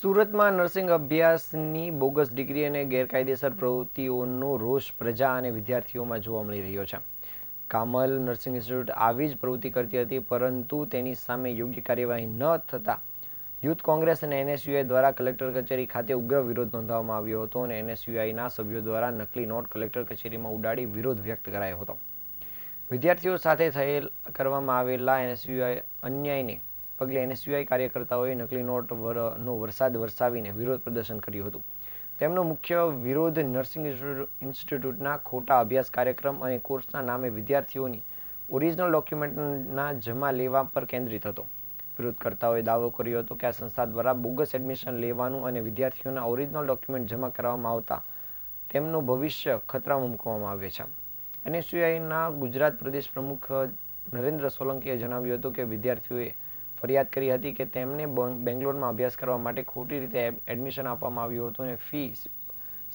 સુરતમાં નર્સિંગ અભ્યાસની bogus degree અને ગેરકાયદેસર પ્રવૃત્તિઓનો રોષ પ્રજા અને વિદ્યાર્થીઓમાં જોવા મળી રહ્યો છે. કામલ નર્સિંગ ઇન્સ્ટિટ્યૂટ આવી જ પ્રવૃત્તિ કરતી હતી, પરંતુ તેની સામે યોગ્ય કાર્યવાહી ન થતાં યુથ કોંગ્રેસ અને એનએસયુઆઈ દ્વારા કલેક્ટર કચેરી ખાતે ઉગ્ર વિરોધ નોંધાવવામાં આવ્યો હતો અને એનએસયુઆઈના સભ્યો દ્વારા નકલી નોટ કલેક્ટર કચેરીમાં ઉડાડી વિરોધ વ્યક્ત કરાયો હતો. વિદ્યાર્થીઓ સાથે થયેલ કરવામાં આવેલા એનએસયુઆઈ અન્યાયને પગલે એનએસયુઆઈ કાર્યકર્તાઓએ નકલી નોટ નો વરસાદ વરસાવીને વિરોધ પ્રદર્શન કર્યું હતું. તેમનો મુખ્ય વિરોધ નર્સિંગ ઇન્સ્ટિટ્યૂટ- ઇન્સ્ટિટ્યૂટના ખોટા અભ્યાસ કાર્યક્રમ અને કોર્સના નામે વિદ્યાર્થીઓની ઓરિજિનલ ડોક્યુમેન્ટના જમા લેવા પર કેન્દ્રિત હતો. વિરોધકર્તાઓએ દાવો કર્યો હતો કે આ સંસ્થા દ્વારા બોગસ એડમિશન લેવાનું અને વિદ્યાર્થીઓના ઓરિજિનલ ડોક્યુમેન્ટ જમા કરવામાં આવતા તેમનું ભવિષ્ય ખતરામાં મૂકવામાં આવે છે. એનએસયુઆઈના ગુજરાત પ્રદેશ પ્રમુખ નરેન્દ્ર સોલંકીએ જણાવ્યું હતું કે વિદ્યાર્થીઓએ ફરિયાદ કરી હતી કે તેમને બેંગ્લોરમાં અભ્યાસ કરવા માટે ખોટી રીતે એડમિશન આપવામાં આવ્યું હતું અને ફી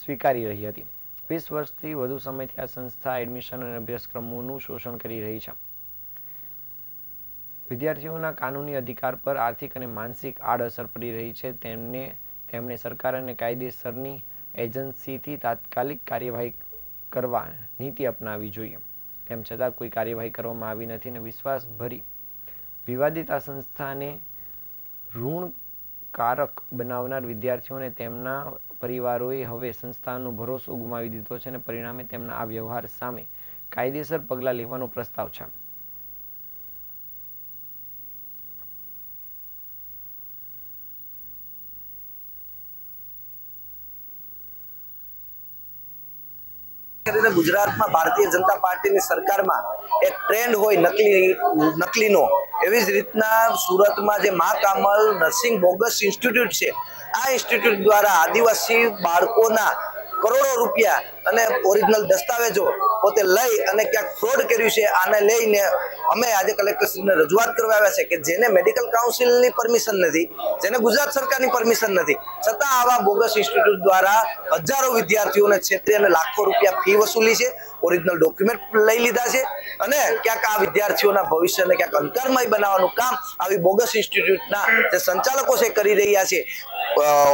સ્વીકારી રહી હતી. વીસ વર્ષથી વધુ સમયથી આ સંસ્થા એડમિશન અને અભ્યાસક્રમોનું શોષણ કરી રહી છે. વિદ્યાર્થીઓના કાનૂની અધિકાર પર આર્થિક અને માનસિક આડઅસર પડી રહી છે. તેમને, તેમણે સરકાર અને કાયદેસરની એજન્સીથી તાત્કાલિક કાર્યવાહી કરવા નીતિ અપનાવી જોઈએ. તેમ છતાં કોઈ કાર્યવાહી કરવામાં આવી નથી અને વિશ્વાસભરી વિવાદિત આ સંસ્થાને ઋણકારક બનાવનાર વિદ્યાર્થીઓને તેમના પરિવારોએ હવે સંસ્થાનો ભરોસો ગુમાવી દીધો છે અને પરિણામે તેમના આ વ્યવહાર સામે કાયદેસર પગલાં લેવાનો પ્રસ્તાવ છે. ગુજરાતમાં ભારતીય જનતા પાર્ટીની સરકારમાં એક ટ્રેન્ડ હોય નકલી, નકલીનો, એવી જ રીતના સુરતમાં જે મા કામલ નર્સિંગ બોગસ ઇન્સ્ટિટ્યૂટ છે, આ ઇન્સ્ટિટ્યૂટ દ્વારા આદિવાસી બાળકોના કરોડો રૂપિયા અને ઓરિજિનલ દસ્તાવેજો પોતે લઈ અને ક્યાંક ફ્રોડ કર્યું છે, આને લઈને અમે આજે કલેક્ટરશ્રીને રજૂઆત કરવા આવ્યા છે કે જેને મેડિકલ કાઉન્સિલની પરમિશન નથી, જેને ગુજરાત સરકારની પરમિશન નથી, છતાં આવા બોગસ ઇન્સ્ટિટ્યૂટ દ્વારા હજારો વિદ્યાર્થીઓને છેતરી અને લાખો રૂપિયા ફી વસૂલી છે ઓરિજિનલ ડોક્યુમેન્ટ લઈ લીધા છે અને ક્યાંક આ વિદ્યાર્થીઓના ભવિષ્યને ક્યાંક અંતરમય બનાવવાનું કામ આવી બોગસ ઇન્સ્ટિટ્યૂટના જે સંચાલકો છે કરી રહ્યા છે.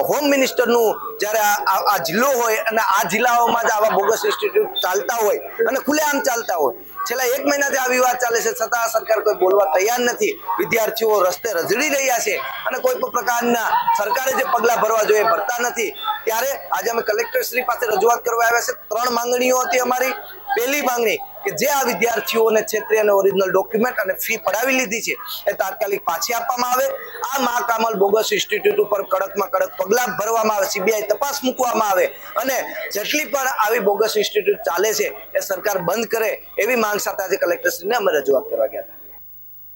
હોમ મિનિસ્ટરનું જ્યારે આ- જિલ્લો હોય અને આ જિલ્લાઓમાં જ આવા બોગસ ઇન્સ્ટિટ્યૂટ ચાલતા હોય અને ખુલ્લેઆમ ચાલતા હોય. છેલ્લા એક મહિનાથી આ વિવાદ ચાલે છે. છતાં સરકાર કોઈ બોલવા તૈયાર નથી. વિદ્યાર્થીઓ રસ્તે રઝળી રહ્યા છે અને કોઈ પણ પ્રકારના સરકારે જે પગલાં ભરવા જોઈએ ભરતા નથી. ત્યારે આજે અમે કલેક્ટરશ્રી પાસે રજૂઆત કરવા આવ્યા છે. ત્રણ માંગણીઓ હતી અમારી. પહેલી માંગણી કે જે આ વિદ્યાર્થીઓને છેતરી અને ઓરિજિનલ ડોક્યુમેન્ટ અને ફી પડાવી લીધી છે, એ તાત્કાલિક પાછી આપવામાં આવે. આ મા કામલ બોગસ ઇન્સ્ટિટ્યૂટ ઉપર કડકમાં કડક પગલાં ભરવામાં આવે સીબીઆઈ તપાસ મૂકવામાં આવે અને જેટલી પણ આવી બોગસ ઇન્સ્ટિટ્યૂટ ચાલે છે, એ સરકાર બંધ કરે એવી માંગ સાથે આજે કલેક્ટરશ્રીને અમે રજૂઆત કરવા ગયા હતા.